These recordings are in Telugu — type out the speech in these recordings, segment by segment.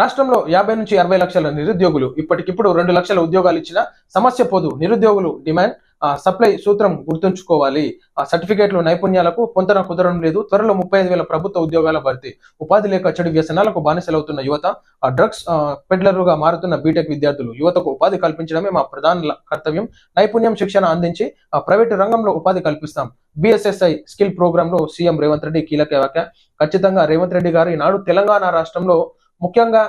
రాష్ట్రంలో యాభై నుంచి అరవై లక్షల నిరుద్యోగులు ఇప్పటికిప్పుడు రెండు లక్షల ఉద్యోగాలు ఇచ్చిన సమస్య పోదు. నిరుద్యోగులు డిమాండ్ సప్లై సూత్రం గుర్తుంచుకోవాలి. ఆ సర్టిఫికేట్లు నైపుణ్యాలకు పొంతన కుదరడం లేదు. త్వరలో ముప్పై ఐదు వేల ప్రభుత్వ ఉద్యోగాల భర్తీ. ఉపాధి లేక చెడు వ్యసనాలకు బానిసలవుతున్న యువత ఆ డ్రగ్స్ పెడ్లర్లుగా మారుతున్న బీటెక్ విద్యార్థులు యువతకు ఉపాధి కల్పించడమే మా ప్రధాన కర్తవ్యం. నైపుణ్యం శిక్షణ అందించి ఆ ప్రైవేటు రంగంలో ఉపాధి కల్పిస్తాం. బిఎస్ఎస్ఐ స్కిల్ ప్రోగ్రామ్లో సీఎం రేవంత్ రెడ్డి కీలక వ్యాఖ్య. ఖచ్చితంగా రేవంత్ రెడ్డి గారు ఈనాడు తెలంగాణ రాష్ట్రంలో ముఖ్యంగా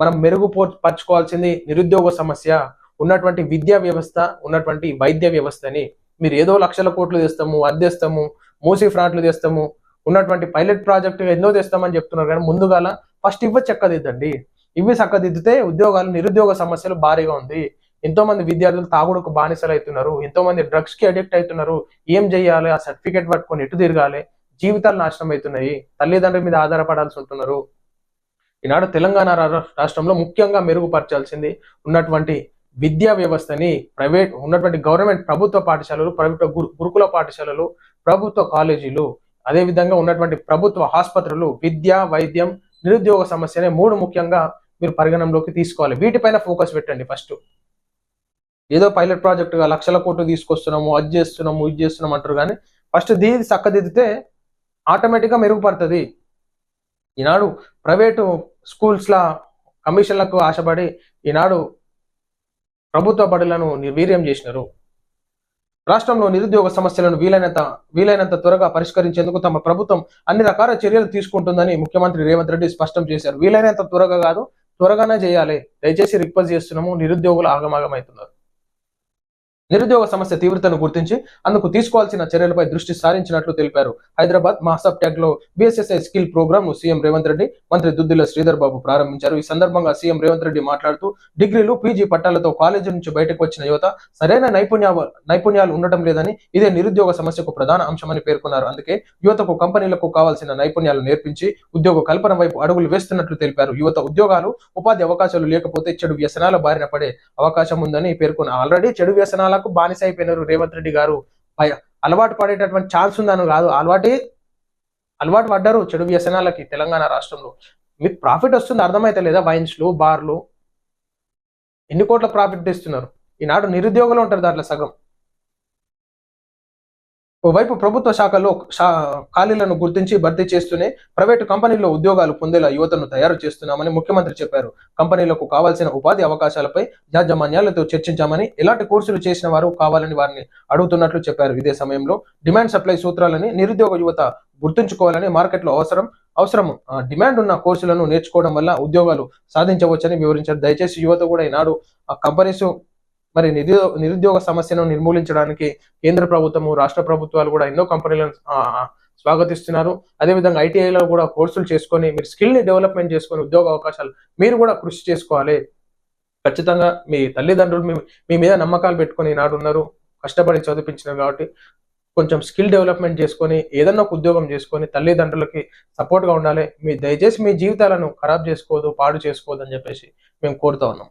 మనం మెరుగుపరచుకోవాల్సింది నిరుద్యోగ సమస్య ఉన్నటువంటి విద్యా వ్యవస్థ ఉన్నటువంటి వైద్య వ్యవస్థని. మీరు ఏదో లక్షల కోట్లు తెస్తాము అద్దెస్తాము మూసీ ఫ్రాంట్లు తెస్తాము ఉన్నటువంటి పైలట్ ప్రాజెక్టు ఎన్నో తెస్తామని చెప్తున్నారు కానీ ముందుగాల ఫస్ట్ ఇవ్వ చక్కదిద్దండి. ఇవి చక్కదిద్దితే ఉద్యోగాలు నిరుద్యోగ సమస్యలు భారీగా ఉంది. ఎంతో మంది విద్యార్థులు తాగుడుకు బానిసలు అవుతున్నారు. ఎంతో మంది డ్రగ్స్కి అడిక్ట్ అవుతున్నారు. ఏం చేయాలి? ఆ సర్టిఫికేట్ పట్టుకొని ఎటు తిరగాలి? జీవితాలు నాశనం అవుతున్నాయి. తల్లిదండ్రుల మీద ఆధారపడాల్సి ఉంటున్నారు. ఈనాడు తెలంగాణ రాష్ట్రంలో ముఖ్యంగా మెరుగుపరచాల్సింది ఉన్నటువంటి విద్యా వ్యవస్థని ప్రైవేట్ ఉన్నటువంటి గవర్నమెంట్ ప్రభుత్వ పాఠశాలలు ప్రభుత్వ గురు- గురుకుల పాఠశాలలు ప్రభుత్వ కాలేజీలు అదే విధంగా ఉన్నటువంటి ప్రభుత్వ ఆసుపత్రులు విద్య వైద్యం నిరుద్యోగ సమస్యనే మూడు ముఖ్యంగా మీరు పరిగణనలోకి తీసుకోవాలి. వీటిపైన ఫోకస్ పెట్టండి ఫస్ట్. ఏదో పైలట్ ప్రాజెక్టుగా లక్షల కోట్లు తీసుకొస్తున్నాము అది చేస్తున్నాము ఇది చేస్తున్నాం అంటారు కానీ ఫస్ట్ దీది చక్కదిద్దితే ఆటోమేటిక్గా మెరుగుపడుతుంది. ఈనాడు ప్రైవేటు స్కూల్స్ల కమిషన్లకు ఆశపడి ఈనాడు ప్రభుత్వ బడులను నిర్వీర్యం చేసినారు. రాష్ట్రంలో నిరుద్యోగ సమస్యలను వీలైనంత వీలైనంత త్వరగా పరిష్కరించేందుకు తమ ప్రభుత్వం అన్ని రకాల చర్యలు తీసుకుంటుందని ముఖ్యమంత్రి రేవంత్ రెడ్డి స్పష్టం చేశారు. వీలైనంత త్వరగా కాదు త్వరగానే చేయాలి. దయచేసి రిక్వెస్ట్ చేస్తున్నాము నిరుద్యోగులు ఆగమాగమవుతున్నారు. నిరుద్యోగ సమస్య తీవ్రతను గుర్తించి అందుకు తీసుకోవాల్సిన చర్యలపై దృష్టి సారించినట్లు తెలిపారు. హైదరాబాద్ మాసప్ ట్యాగ్లో బిఎస్ఎస్ఐ స్కిల్ ప్రోగ్రామ్ను సీఎం రేవంత్ రెడ్డి మంత్రి దుద్దిల శ్రీధర్ బాబు ప్రారంభించారు. ఈ సందర్భంగా సీఎం రేవంత్ రెడ్డి మాట్లాడుతూ డిగ్రీలు పీజీ పట్టాలతో కాలేజీ నుంచి బయటకు వచ్చిన యువత సరైన నైపుణ్య నైపుణ్యాలు ఉండటం లేదని ఇదే నిరుద్యోగ సమస్యకు ప్రధాన అంశమని పేర్కొన్నారు. అందుకే యువతకు కంపెనీలకు కావాల్సిన నైపుణ్యాలు నేర్పించి ఉద్యోగ కల్పన వైపు అడుగులు వేస్తున్నట్లు తెలిపారు. యువత ఉద్యోగాలు ఉపాధి అవకాశాలు లేకపోతే చెడు వ్యసనాల బారిన పడే అవకాశం ఉందని పేర్కొన్నారు ఆల్రెడీ చెడు వ్యసనాల వ్యసనాలకు బానిస అయిపోయినారు రేవంత్ రెడ్డి గారు. అలవాటు పడేటటువంటి ఛాన్స్ ఉందని కాదు అలవాటి అలవాటు పడ్డారు చెడు వ్యసనాలకి తెలంగాణ రాష్ట్రంలో. మీకు ప్రాఫిట్ వస్తుంది అర్థమైతే లేదా వైన్స్లు బార్లు? ఎన్ని కోట్ల ప్రాఫిట్ తెస్తున్నారు? ఈనాడు నిరుద్యోగులు ఉంటారు దాంట్లో సగం. ఓవైపు ప్రభుత్వ శాఖల్లో ఖాళీలను గుర్తించి భర్తీ చేస్తూనే ప్రైవేటు కంపెనీల్లో ఉద్యోగాలు పొందేలా యువతను తయారు చేస్తున్నామని ముఖ్యమంత్రి చెప్పారు. కంపెనీలకు కావాల్సిన ఉపాధి అవకాశాలపై యాజమాన్యాలతో చర్చించామని ఎలాంటి కోర్సులు చేసిన వారు కావాలని వారిని అడుగుతున్నట్లు చెప్పారు. ఇదే సమయంలో డిమాండ్ సప్లై సూత్రాలని నిరుద్యోగ యువత గుర్తుంచుకోవాలని మార్కెట్లో అవసరం అవసరం డిమాండ్ ఉన్న కోర్సులను నేర్చుకోవడం వల్ల ఉద్యోగాలు సాధించవచ్చని వివరించారు. దయచేసి యువత కూడా ఈనాడు ఆ కంపెనీస్ మరి నిరుద్యోగ నిరుద్యోగ సమస్యను నిర్మూలించడానికి కేంద్ర ప్రభుత్వము రాష్ట్ర ప్రభుత్వాలు కూడా ఎన్నో కంపెనీలను స్వాగతిస్తున్నారు. అదేవిధంగా ఐటీఐలో కూడా కోర్సులు చేసుకొని మీరు స్కిల్ని డెవలప్మెంట్ చేసుకొని ఉద్యోగ అవకాశాలు మీరు కూడా కృషి చేసుకోవాలి. ఖచ్చితంగా మీ తల్లిదండ్రులు మీ మీ మీద నమ్మకాలు పెట్టుకొని ఈనాడు ఉన్నారు. కష్టపడి చదివించినారు కాబట్టి కొంచెం స్కిల్ డెవలప్మెంట్ చేసుకొని ఏదన్నా ఒక ఉద్యోగం చేసుకొని తల్లిదండ్రులకి సపోర్ట్గా ఉండాలి. మీ దయచేసి మీ జీవితాలను ఖరాబ్ చేసుకోవద్దు పాడు చేసుకోవద్దు అని చెప్పేసి మేము కోరుతా ఉన్నాం.